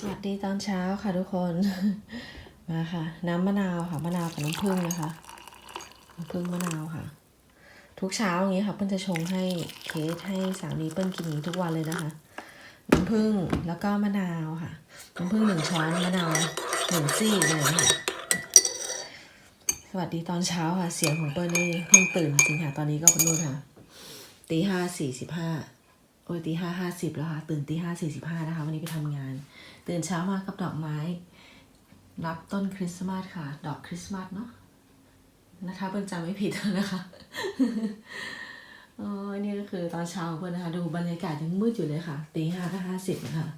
สวัสดีตอนเช้าค่ะทุกคน มาค่ะ น้ำมะนาวค่ะมะนาวกับน้ำผึ้งนะคะน้ำผึ้งมะนาวค่ะ ทุกเช้าอย่างนี้ค่ะเปิ้ลจะชงให้เคสให้สามีเปิ้ลกินอย่างนี้ทุกวันเลยนะคะน้ำผึ้งแล้วก็มะนาวค่ะน้ำผึ้งหนึ่งช้อนมะนาวหนึ่งซี่เลยค่ะสวัสดีตอนเช้าค่ะ เสียงของเปิ้ลนี่เพิ่งตื่นจริงค่ะตอนนี้ก็เป็นนู่นค่ะตีห้าสี่สิบห้าโอ้ยตีห้าห้าสิบแล้วค่ะ ตื่นตีห้าสี่สิบห้านะคะ วันนี้ไปทำงาน ตื่นเช้ามากับดอกไม้ รับต้นคริสต์มาสค่ะ ดอกคริสต์มาสเนาะนะคะเปิ้ลจำไม่ผิดนะคะอ๋อนี่ก็คือตอนเช้าเปิ้ลนนะคะ ดูบรรยากาศยังมืดอยู่เลยค่ะตีห้าก็ห้าสิบนะคะ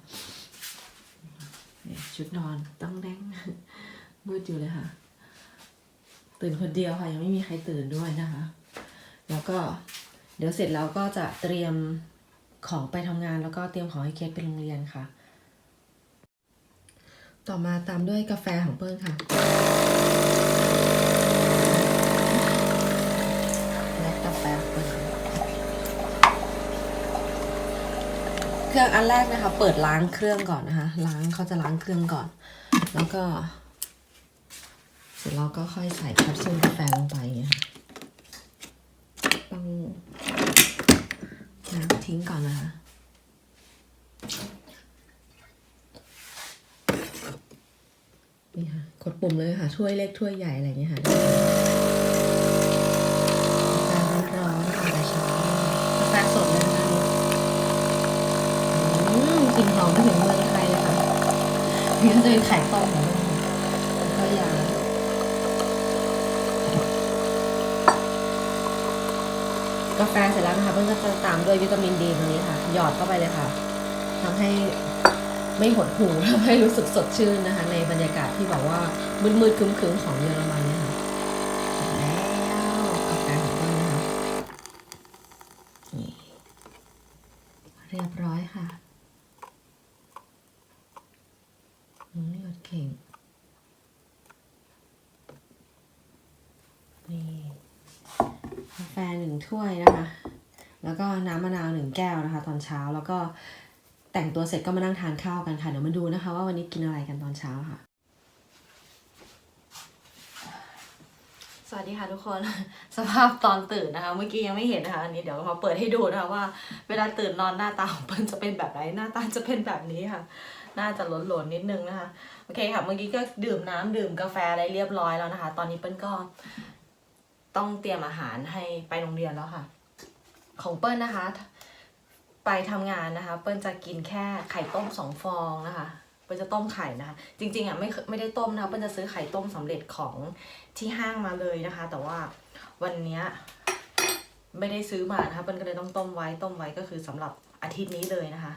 ชุดนอนต้องแดงมืดอยู่เลยค่ะ ตื่นคนเดียวค่ะ ยังไม่มีใครตื่นด้วยนะคะ แล้วก็เดี๋ยวเสร็จแล้วก็จะเตรียมของไปทำงานแล้วก็เตรียมของให้เคสไปโรงเรียนค่ะ ต่อมาตามด้วยกาแฟของเปิ้ลค่ะ และกาแฟเปิ้ลเครื่องอันแรกนะคะ เปิดล้างเครื่องก่อนนะคะ ล้างเขาจะล้างเครื่องก่อน แล้วก็ เสร็จแล้วก็ค่อยใส่แคปซูลกาแฟลงไปอย่างเงี้ยค่ะต้องน้ำทิ้งก่อนนะคะ นี่ค่ะ กดปุ่มเลยค่ะถ้วยเล็กถ้วยใหญ่อะไรอย่างเงี้ยค่ะการ้อนๆค่ะแต่เช้ากาแฟสดเลยนะคะกลิ่นหอมไปถึงเมืองไทยเลยค่ะนี่ก็จะเป็นไข่ต้มของเราแล้วก็ยาากาแฟเสร็จแล้วนะคะเพื่อนก็จะตามด้วยวิตามินดีตรงนี้ค่ะ หยอดเข้าไปเลยค่ะทำให้ ไม่หดหูทำให้รู้สึกสดชื่นนะคะ ในบรรยากาศที่แบบว่ามืดๆคึ้มๆของเยอรมันเนี่ยค่ะเร็จแล้วกาแฟของเรานะคะนี่เรียบร้อยค่ะอืมหยดเข่งนี่กาแฟหนึ่งถ้วยนะคะ แล้วก็น้ำมะนาวหนึ่งแก้วนะคะ ตอนเช้าแล้วก็ แต่งตัวเสร็จก็มานั่งทานข้าวกันค่ะเดี๋ยวมาดูนะคะ ว่าวันนี้กินอะไรกันตอนเช้าค่ะ สวัสดีค่ะทุกคน สภาพตอนตื่นนะคะ เมื่อกี้ยังไม่เห็นนะคะอันนี้เดี๋ยวมาเปิดให้ดูนะคะว่า เวลาตื่นนอนหน้าตาของเปิ้ลจะเป็นแบบไหนหน้าตาจะเป็นแบบนี้ค่ะน่าจะหลนๆนิดนึงนะคะโอเคค่ะเมื่อกี้ก็ดื่มน้ำดื่มกาแฟอะไรเรียบร้อยแล้วนะคะ ตอนนี้เปิ้ลก็ต้องเตรียมอาหารให้ไปโรงเรียนแล้วค่ะ ของเปิ้ลนะคะ ไปทำงานนะคะ เปิ้ลจะกินแค่ไข่ต้มสองฟองนะคะ เปิ้ลจะต้มไข่นะคะ จริงๆอะไม่ไม่ได้ต้มนะคะเปิ้ลจะซื้อไข่ต้มสำเร็จของที่ห้างมาเลยนะคะ แต่ว่าวันเนี้ยไม่ได้ซื้อมานะคะเปิ้ลก็เลยต้องต้มไว้ต้มไว้ก็คือสำหรับอาทิตย์นี้เลยนะคะ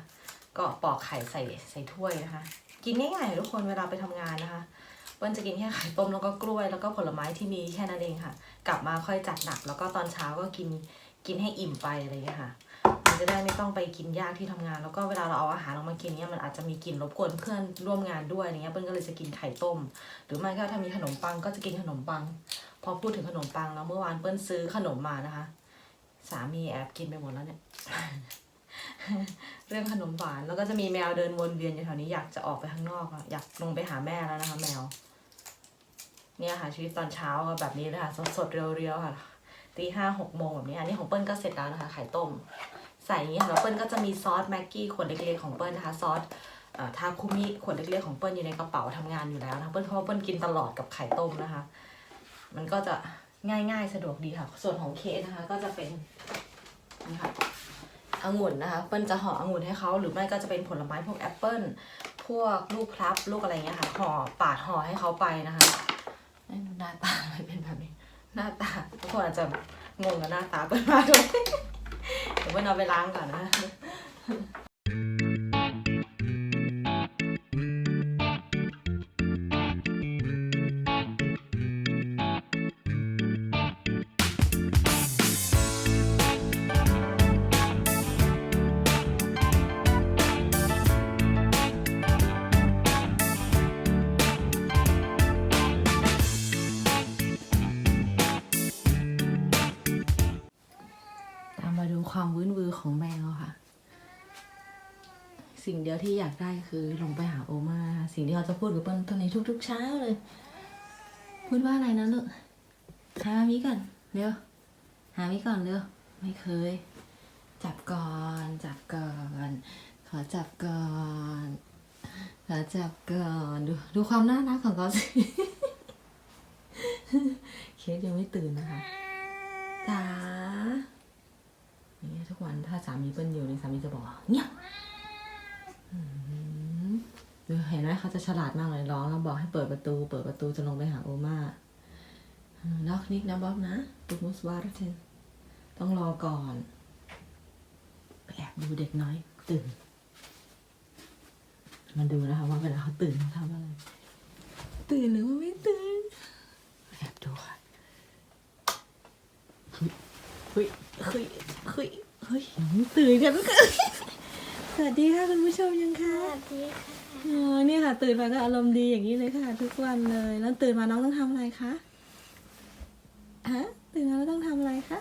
ก็ปอกไข่ใส่ใส่ถ้วยนะคะ กินง่ายๆทุกคนเวลาไปทำงานนะคะเปิ้ลจะกินแค่ไข่ต้มแล้วก็กล้วยแล้วก็ผลไม้ที่มีแค่นั้นเองค่ะ กลับมาค่อยจัดหนัก แล้วก็ตอนเช้าก็กินกินให้อิ่มไปอะไรอย่างเงี้ยค่ะ จะได้ไม่ต้องไปกินยากที่ทำงาน แล้วก็เวลาเราเอาอาหารออกมากินเนี่ยมันอาจจะมีกลิ่นรบกวนเพื่อนร่วมงานด้วยเงี้ยเปิ้ลก็เลยจะกินไข่ต้ม หรือไม่ก็ถ้ามีขนมปังก็จะกินขนมปัง พอพูดถึงขนมปังแล้วเมื่อวานเปิ้ลซื้อขนมมานะคะ สามีแอบกินไปหมดแล้วเนี่ยเรื่องขนมหวานแล้วก็จะมีแมวเดินวนเวียนอยู่แถวนี้อยากจะออกไปข้างนอกอะอยากลงไปหาแม่แล้วนะคะ แมว เนี่ยค่ะชีวิตตอนเช้าก็แบบนี้เลยค่ะสดๆเรียวๆค่ะตีห้าหกโมงแบบนี้อันนี้ของเปิ้ลก็เสร็จแล้วนะคะไข่ต้ม ใส่อย่างนี้ค่ะแล้วเปิ้ลก็จะมีซอสแม็กกี้ขวดเล็กๆของเปิ้ลนะคะซอสทาคุมิขวดเล็กๆของเปิ้ลอยู่ในกระเป๋าทำงานอยู่แล้วนะเปิ้ลเพราะว่าเปิ้ลกินตลอดกับไข่ต้มนะคะ มันก็จะง่ายๆสะดวกดีค่ะ ส่วนของเคสนะคะ ก็จะเป็นนี่ค่ะองุ่นนะคะเปิ้ลจะห่อองุ่นให้เขาหรือไม่ก็จะเป็นผลไม้พวกแอปเปิ้ลพวกลูกพลับลูกอะไรเงี้ยค่ะห่อปาดห่อให้เขาไปนะคะให้ดูหน้าตามันเป็นแบบนี้ หน้าตาทุกคนอาจจะงงกับหน้าตาเปิ้ลมากเลย เดี๋ยวเปิ้ลเอาไปล้างก่อนนะ สิ่งเดียวที่อยากได้คือลงไปหาโอมาสิ่งที่เขาจะพูดกับเปิ้ลตอนนี้ทุกๆเช้าเลย พูดว่าอะไรนะลูกหามิก่อนเร็วหามิก่อนเร็วไม่เคย จับก่อนจับก่อนขอจับก่อนขอจับก่อนดูดูความน่ารักของเขาสิเคสยังไม่ตื่นนะคะจ๋าอย่างเงี้ยทุกวันถ้าสามีเปิ้ลอยู่นี่สามีจะบอกเงียบ เห็นไหมเขาจะฉลาดมากเลยร้องแล้วบอกให้เปิดประตู เปิดประตูจะลงไปหาโอมาล็อกนิกนะบ๊อบนะตุกมุสวาร์เทนต้องรอก่อนไปแอบดูเด็กน้อยตื่น มาดูนะคะว่าเวลาเขาตื่นเขาทำอะไร ตื่นหรือว่าไม่ตื่นแอบดูค่ะเฮ้ยเฮ้ยเฮ้ยเฮ้ยเฮ้ยยังไม่ตื่นกันค่ะ สวัสดีค่ะคุณผู้ชมยังคะสวัสดีค่ะอ๋อนี่ค่ะ ตื่นมาก็อารมณ์ดีอย่างนี้เลยค่ะ ทุกวันเลย แล้วตื่นมาน้องต้องทำอะไรคะฮะตื่นมาแล้วต้องทำอะไรคะ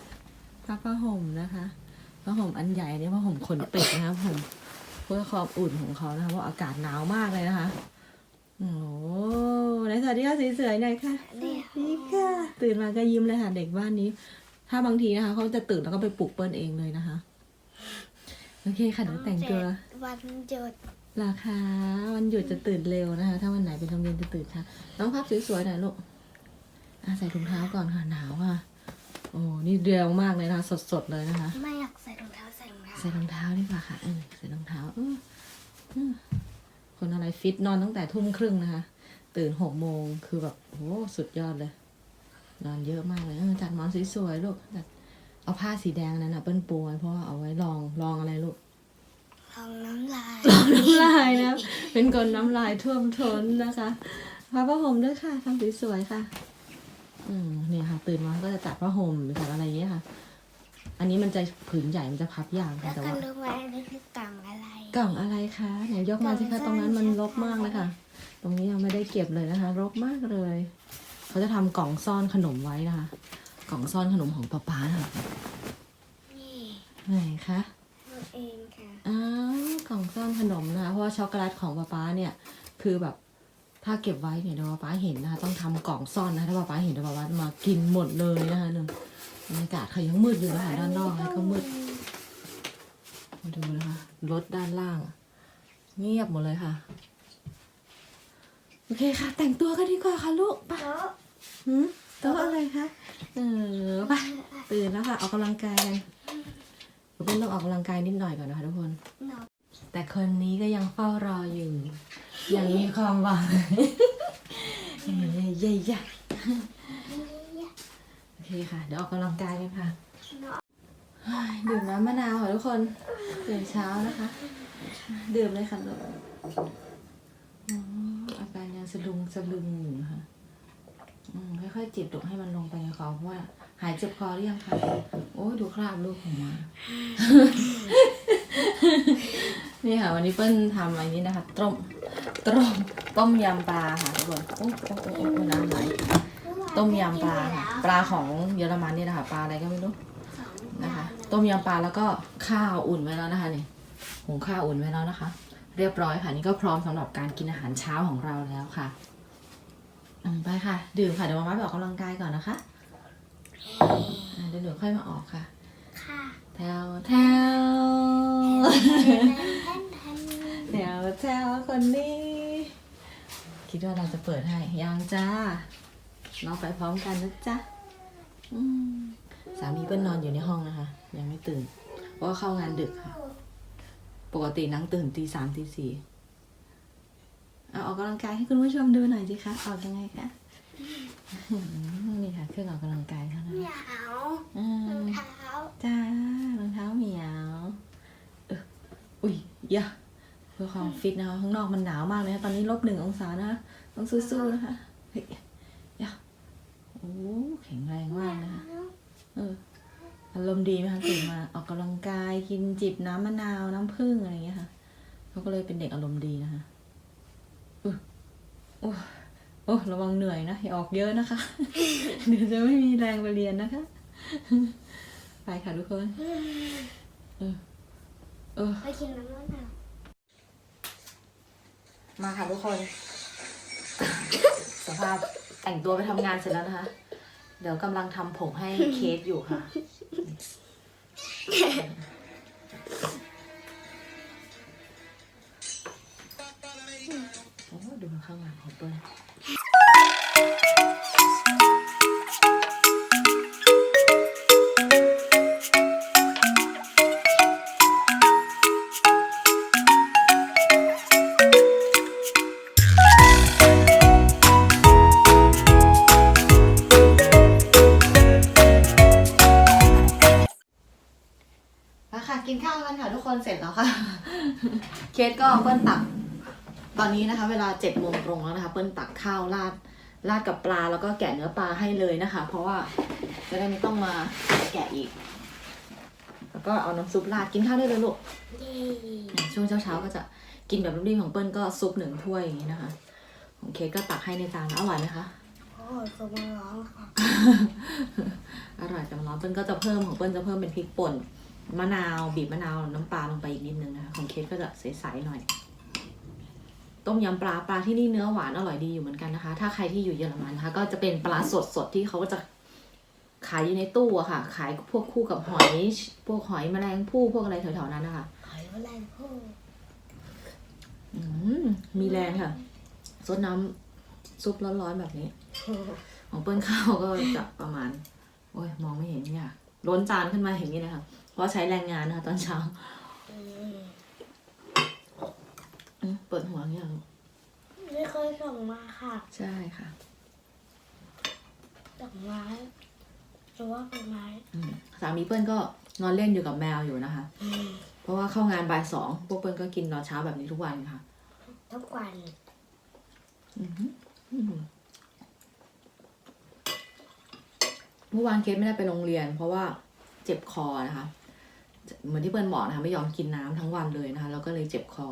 พับผ้าห่มนะคะผ้าห่มอันใหญ่อันนี้ผ้าห่มขนเป็ดนะคะผมเพื่อความอุ่นของเขานะคะเพราะอากาศหนาวมากเลยนะคะโอ้โหไหนสวัสดีค่ะสวยๆหน่อยค่ะสวัสดีค่ะสวัสดีค่ะ ตื่นมาก็ยิ้มเลยค่ะเด็กบ้านนี้ ถ้าบางทีนะคะเขาจะตื่นแล้วก็ไปปลุกเปิ้ลเองเลยนะคะ โอเคค่ะเดี๋ยวแต่งตัว วันหยุดราคาวันหยุดจะตื่นเร็วนะคะ ถ้าวันไหนเป็นโรงเรียนจะตื่นช้าน้องพับสวยๆหน่อยลูกอะใส่ถุงเท้าก่อนค่ะหนาวอะโอ้นี่เร็วมากเลยนะคะสดๆเลยนะคะ ไม่อยากใส่รองเท้าใส่รองเท้าใส่รองเท้าดีกว่าค่ะเออใส่รองเท้าเออเออคนอะไรฟิตนอนตั้งแต่ทุ่มครึ่งนะคะ ตื่นหกโมงคือแบบโอ้สุดยอดเลย นอนเยอะมากเลยเออจัดหมอนสวยๆลูกจัด เอาผ้าสีแดงนั้นนะเปิ้ลปูไว้เพราะว่าเอาไว้รองรองอะไรลูกลองน้ำลายน้ำลายนะ เป็นคนน้ำลายท่วมท้นนะคะผ้าผ้าห่มด้วยค่ะทำสวยๆค่ะ อืมเนี่ยค่ะ ตื่นมาก็จะจัดผ้าห่มหรือจัดอะไรอย่างเงี้ยค่ะ อันนี้มันจะผืนใหญ่มันจะพับยากแล้ค่ะวแต่ก็ว่ารู้ไหมอันนี้คือกล่องอะไรกล่องอะไรคะไหนยกมาสิคะตรงนั้นมันรกมากเลยค่ะ ตรงนี้ยังไม่ได้เก็บเลยนะคะ รกมากเลย เขาจะทำกล่องซ่อนขนมไว้นะคะ กล่องซ่อนขนมของป๊าป๊าค่ะนี่ไหนคะตัวเองค่ะ อ้าวกล่องซ่อนขนมนะคะเพราะว่าช็อกโกแลตของป๊าป๊าเนี่ย คือแบบถ้าเก็บไว้เนี่ยเดี๋ยวป๊าป๊าเห็นนะคะต้องทำกล่องซ่อนนะคะถ้าป๊าป๊าเห็นเดี๋ยวป๊าป๊ามากินหมดเลยนะคะหนึ่งบรรยากาศเขายังมืดอยู่นะคะด้านนอกก็มืด มาดูนะคะรถด้านล่าง เงียบหมดเลยค่ะ โอเคค่ะ แต่งตัวกันดีกว่าค่ะลูกไปโต๊ะหืม โต๊ะอะไรคะ เออไปตื่นแล้วค่ะออกกำลังกายกันเดี๋ยวเป็นต้องออกกำลังกายนิดหน่อยก่อนนะคะทุกคน แต่คนนี้ก็ยังเฝ้ารออยู่ อยังมีความหวังเย้ยโอเคค่ะ เดี๋ยวออกกำลังกายกันค่ะดื่มน้ำมะนาวค่ะทุกคนตื่นเช้านะคะ ดื่มเลยค่ะลูกอาการยังสลุงสลึงอยู่นะคะ ค่อยๆจิบลูกให้มันลงไปในคอเพราะว่า หายเจ็บคอหรือยังคะโอ้ยดูคราบลูกของมานี่ค่ะ วันนี้เปิ้ลทำอันนี้นะคะ ต้มต้มต้มยำปลาค่ะทุกคนโอ้โอ้โอ้โอ้โอ้น้ำไหลต้มยำปลาค่ะปลาของเยอรมันนี่นะคะปลาอะไรก็ไม่รู้สองนะคะ ต้มยำปลาแล้วก็ข้าวอุ่นไว้แล้วนะคะนี่หุงข้าวอุ่นไว้แล้วนะคะ เรียบร้อยค่ะนี่ก็พร้อมสำหรับการกินอาหารเช้าของเราแล้วค่ะ อืมไปค่ะ ดื่มค่ะ เดี๋ยวมาม่าไปออกกำลังกายก่อนนะคะอ่าเดี๋ยวเดี๋ยวค่อยมาออกค่ะ ค่ะแถวแถวแถวแถวคนนี้ คิดว่าเราจะเปิดให้ ยังจ้าเราไปพร้อมกันนะจ๊ะอืมสามีเปิ้ลนอนอยู่ในห้องนะคะ ยังไม่ตื่น เพราะว่าเข้างานดึกค่ะ ปกตินั่งตื่นตีสามตีสี่ เอาออกกำลังกายให้คุณผู้ชมดูหน่อยสิคะออกยังไงคะอืมนี่ค่ะเครื่องออกกำลังกายเท่านั้นเหนียวอืรองมเท้าจ้ารองเท้าเหมียวเอออุ้ยอยาเพื่อความฟิตนะคะข้างนอกมันหนาวมากเลยนะตอนนี้ลบหนึ่งองศานะคะต้องสู้ๆนะคะเฮ้ยอยาโอ้แข็งแรงมากนะคะเอออารมณ์ดีไหมคะตื่นมาออกกำลังกายกินจิบน้ำมะนาวน้ำผึ้งอะไรอย่างเงี้ยค่ะเขาก็เลยเป็นเด็กอารมณ์ดีนะคะอุ๊ย โอ้โอ้ระวังเหนื่อยนะอย่าออกเยอะนะคะ เดี๋ยวจะไม่มีแรงไปเรียนนะคะ ไปค่ะทุกคนเออเออไปกินน้ำมันาวมาค่ะทุกคน สภาพแต่งตัวไปทำงานเสร็จแล้วนะคะ เดี๋ยวกำลังทำผมให้เคสอยู่ค่ะ ข้างหลังของเปิ้ลมาค่ะ กินข้าวกันค่ะทุกคนเสร็จแล้วค่ะ เคสก็เปิ้ลตัก ตอนนี้นะคะ เวลาเจ็ดโมงตรงแล้วนะคะ เปิ้ลตักข้าวราดราดกับปลาแล้วก็แกะเนื้อปลาให้เลยนะคะ เพราะว่าจะได้ไม่ต้องมาแกะอีก แล้วก็เอาน้ำซุปราดกินข้าวได้เลยลูกเย้ช่วงเช้าๆก็จะกินแบบรุ่นๆของเปิ้ลก็ซุปหนึ่งถ้วยอย่างนี้นะคะของเคสก็ตักให้ในจานอร่อยไหมคะโอ้ยตัวมันร้องค่ะอร่อยแต่มันร้อนเปิ้ลก็จะเพิ่มของเปิ้ลจะเพิ่มเป็นพริกป่นมะนาวบีบมะนาวน้ำปลาลงไปอีกนิดนึงนะคะของเคสก็จะใสๆหน่อย ต้มยำปลาปลาที่นี่เนื้อหวานอร่อยดีอยู่เหมือนกันนะคะ ถ้าใครที่อยู่เยอรมันนะคะ ก็จะเป็นปลาสดสดๆที่เขาก็จะขายอยู่ในตู้อะค่ะ ขายพวกคู่กับหอย พวกหอยแมลงภู่พวกอะไรแถวๆนั้นนะคะหอยแมลงภู่อืมมีแรงค่ะซดน้ำซุปร้อนๆแบบนี้ ของเปิ้ลข้าวก็จะประมาณ โอ้ยมองไม่เห็นเนี่ยล้นจานขึ้นมาอย่างนี้นะคะเพราะใช้แรงงานนะคะตอนเช้า อืม อืม เปิดหัวอย่างไม่เคยส่งมาค่ะใช่ค่ะดอกไม้หรือว่าเป็นไม้อืมสามีเปิ้ลก็นอนเล่นอยู่กับแมวอยู่นะคะ อืมเพราะว่าเข้างานบ่ายสองพวกเปิ้ลก็กินตอนเช้าแบบนี้ทุกวันค่ะ ทุกวันอือหืออือหือเมื่อวานเคสไม่ได้ไปโรงเรียน เพราะว่าเจ็บคอนะคะ เหมือนที่เปิ้ลบอกนะคะไม่ยอมกินน้ำทั้งวันเลยนะคะแล้วก็เลยเจ็บคอ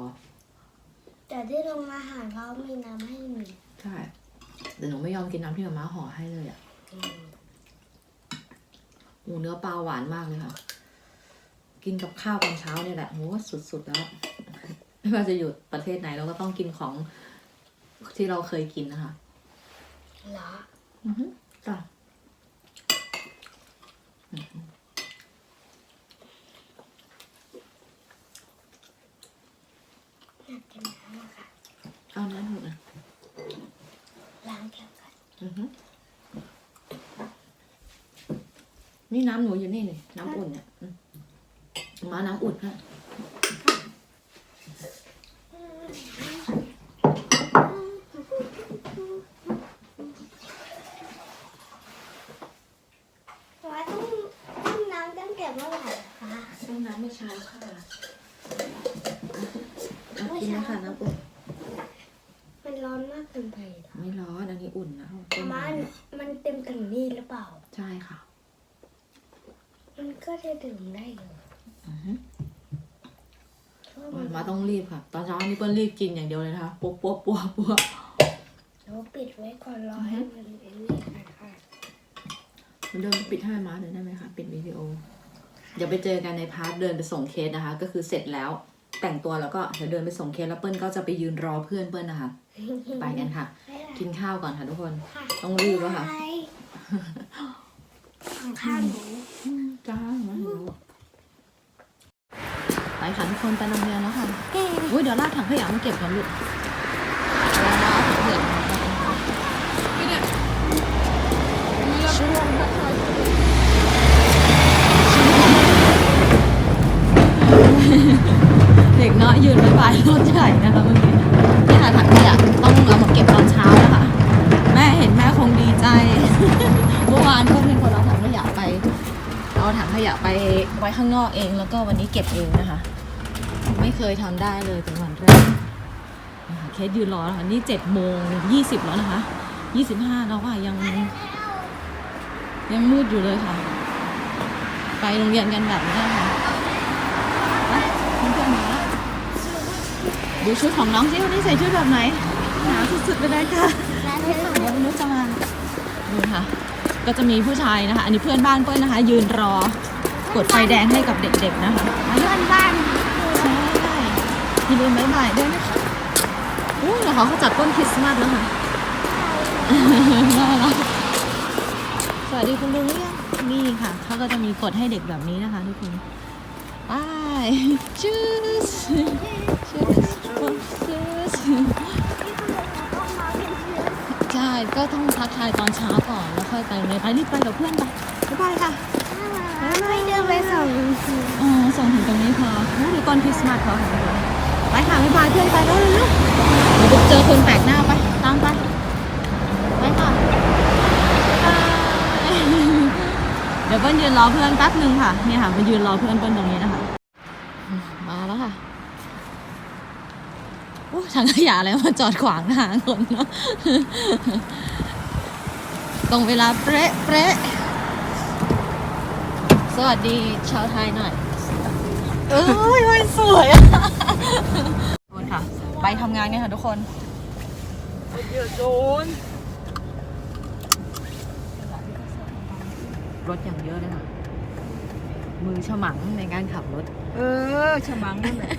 แต่ที่โรงอาหารเขามีน้ำให้หนูใช่แต่หนูไม่ยอมกินน้ำที่มาม่าห่อให้เลยอะ่ะอืมหมูเนื้อปลาหวานมากเลยค่ะ กินกับข้าวตอนเช้าเนี่ยแหละโหสุดๆแล้วไม่ว่าจะอยู่ประเทศไหนเราก็ต้องกินของที่เราเคยกินนะคะเหรออือฮึจ้ะ อยากกินน้ำอะค่ะ เอาน้ำหนูนะล้างแก้วก่อนอือฮึนี่น้ำหนูอยู่นี่นี่น้ำอุ่นเนี่ยอืมมาน้ำอุ่นค่ะ ว่าต้องต้มน้ำตั้งแต่เมื่อไหร่อะคะ ต้มน้ำเมื่อเช้าค่ะอะกินนะคะน้ำอุ่น มันร้อนมากเกินไปเหรอ ไม่ร้อนอันนี้อุ่นนะต้ม มัน น้ำ มันเต็มถึงนี่หรือเปล่า ใช่ค่ะ มันก็จะดื่มได้อยู่ อือฮึ เพราะว่ามัน มาต้องรีบค่ะ ตอ นเช้านี่เปิ้ลรีบกินอย่างเดียวเลยนะคะปุ๊บปุ๊บปุ๊บปุ๊บเราปิดไว้ก่อนรอให้มันไอ้นี่ค่ะค่ะมันเดินปิดให้มาหน่อยได้ไหมคะปิดวิดีโอ เดี๋ยวไปเจอกันในพาร์ทเดินไปส่งเคสนะคะ ก็คือเสร็จแล้วแต่งตัวแล้วก็เดี๋ยวเดินไปส่งเคสแล้วเปิ้ลก็จะไปยืนรอเพื่อนเปิ้ลนะคะ ไปกันค่ะกินข้าวก่อนค่ะทุกคน ค่ะต้องรีบแล้วค่ะ ไปของข้าวหนู จ้ามาหนูไป ค่ะทุกคนไปโรงเรียนแล้วค่ะอุ้ยเดี๋ยวลากถังขยะมาเก็บก่อนลูกแล้วลากถังขยะมาเก็บเด็กเนาะยืนบายบายรถใหญ่นะคะเมื่อกี้นี่ค่ะถังขยะต้องเอามาเก็บตอนเช้าแล้วค่ะแม่เห็นแม่คงดีใจเมื่อวานก็เป็นคนเอาถังขยะไปเอาถังขยะไปไว้ข้างนอกเอง แล้วก็วันนี้เก็บเองนะคะ ไม่เคยทำได้เลยเป็นวันแรกนะคะเคสยืนรอนะคะนี่เจ็ดโมงยี่สิบแล้วนะคะยี่สิบห้าแล้วค่ะยัง ยังมืดอยู่เลยค่ะ ไปโรงเรียนกันแบบนี้ค่ะเพื่อนมาแล้วดูชุดของน้องสิวันนี้ใส่ชุดแบบไหนหนาวสุดๆไปเลยค่ะร้านเดี๋เธยวนุชจะมาดูค่ะ ก็จะมีผู้ชายนะคะ อันนี้เพื่อนบ้านเปิ้ลนะคะ ยืนรอกดไฟแดงให้กับเด็กๆนะคะเพื่อนบ้าน อย่าลืมบ๊ายบายด้วยนะคะอู้รอเขาจัดต้นคริสต์มาสแล้วค่ะน่ารักสวัสดีคุณลุงหรือยังนี่ค่ะ เขาก็จะมีกฎให้เด็กแบบนี้นะคะทุกคนไปชูสชูสชูสใช่ก็ต้องทักทายตอนเช้าก่อนแล้วค่อยไปเลยไปรีบไปกับเพื่อนไปบ๊ายบายค่ะไม่เดินไปส่งอ๋อส่งถึงตรงนี้พอโอ้ดูต้นคริสต์มาสเขาค่ะ ไปค่ะบ๊ายบายเพื่อนไปแล้วเร็วๆเดี๋ยวเจอคนแปลกหน้าไปตามไปไปค่ะบายเดี๋ยวเปิ้ลยืนรอเพื่อนแป๊บหนึ่งค่ะเนี่ยค่ะมายืนรอเพื่อนเปิ้ลตรงนี้นะคะ มาแล้วค่ะโอ้ถังขยะอะไรมาจอดขวางทางคนเนาะตรงเวลาเป๊ะเป๊ะสวัสดีชาวไทยหน่อย เอ้ยมันสวยอะทุกคนค่ะ ไปทำงานกันค่ะทุกคนเดือดโดนรถอย่างเยอะเลยค่ะ มือฉมังในการขับรถ เออฉมังนั่นแหละ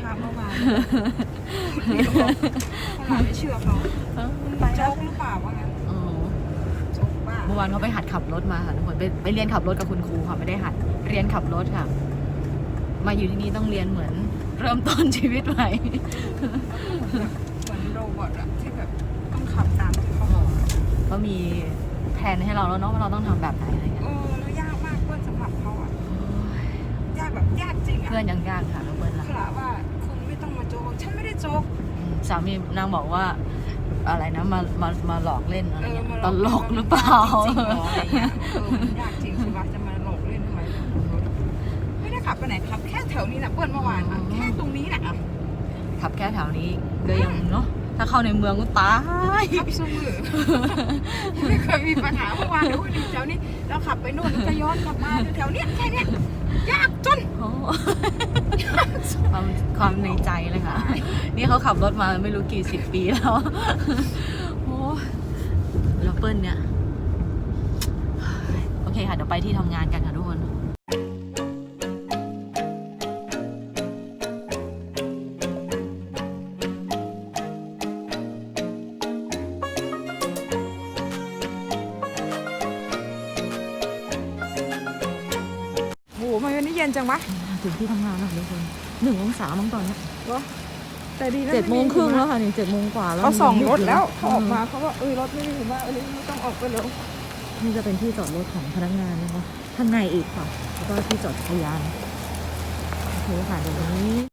ภาพเมื่อวานเขาหลานไม่เชื่อเขาโจ๊กหรือเปล่าว่างั้นอ๋อโจ๊กบ้า เมื่อวานเขาไปหัดขับรถมาค่ะทุกคนไปไปเรียนขับรถกับคุณครูค่ะไม่ได้หัดเรียนขับรถค่ะ มาอยู่ที่นี่ต้องเรียนเหมือน เริ่มต้นชีวิตใหม่เหมือนโรบอทอะที่แบบต้องขับตามที่เขาบอกก็มีแผนให้เราแล้วเนาะว่าเราต้องทำแบบไหนอะไรเงี้ยเออแล้วยากมากเพื่อนสำหรับเขาอะยากแบบยากจริงอะเพื่อนยังยากค่ะทุกคนละขลาว่าคุณไม่ต้องมาโจ๊กฉันไม่ได้โจ๊กอืมสามีนางบอกว่า อะไรนะมามามาหลอกเล่นอะไรเออเงี้ยมาตลกหรือเปล่าจริงเหรออะไรเงี้ยเออมันยากจริงใช่ปะจะมาหลอกเล่นทำไมไม่ได้ขับไปไหนขับแค่แถวนี้นะเพื่อนเมื่อวานอะแค่ตรงนี้น่ะอะขับแค่แถวนี้ก็ยังเนาะถ้าเข้าในเมืองก็ตายขับสู้มือไม่เคยมีปัญหาเมื่อวานเดี๋ยวดูแถวนี้เราขับไปนู่นแล้วก็ย้อนกลับมาแถวเนี้ยแค่เนี้ย ยากจน โอ้ความความในใจเลยค่ะ นี่เขาขับรถมาไม่รู้กี่สิบปีแล้ว โอ้แล้วเปิ้ลเนี่ย โอเคค่ะ เดี๋ยวไปที่ทำงานกันค่ะทุก นวันนี้เย็นจังวะถึงที่ทำงานแล้วค่ะทุกคนหนึ่งองศามั้งตอนเนี้ยแต่ดีนะเจ็ดโมงครึ่งแล้วค่ะนี่เจ็ดโมงกว่าแล้วเขาส่องรถแล้วเเขาออกมาเขาว่าเออรถไม่ได้ถึงว่าเออไม่ต้องออกไปแล้วนี่จะเป็นที่จอดรถของพนักงานนะคะข้างในอีกค่ะแล้วก็ที่จอดจักรยานโอเคค่ะเดี๋ยววันนี้